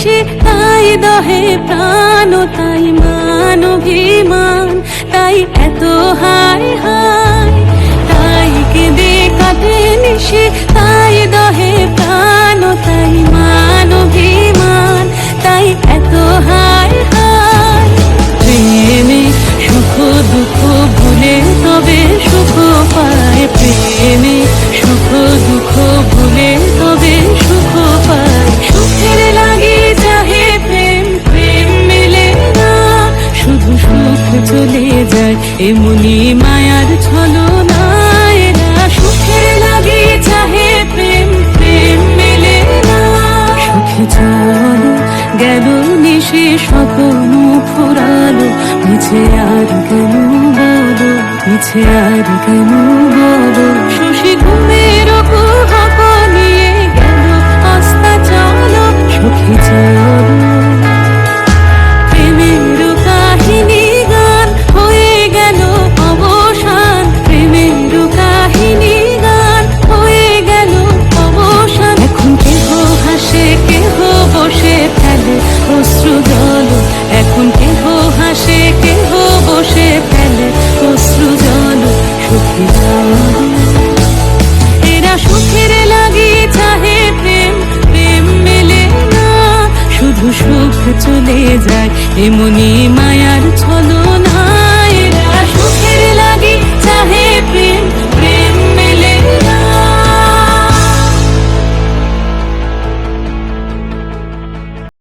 নিশে তাই দহে প্রাণ তাই মান অভিমান তাই এত হায় হায় চলে যায়। এমনি মায়ার ছল না লাগি চাহে প্রেম প্রেম মেলে গেল আর কেন বলো, মিছে আর কেন বলো? হাসে, কেহ বসে ফেলে, অশ্রু জল সুখী এরা সুখের লাগি চাহে প্রেম প্রেম মেলে না, শুধু সুখ চলে যায় এমনি ছলো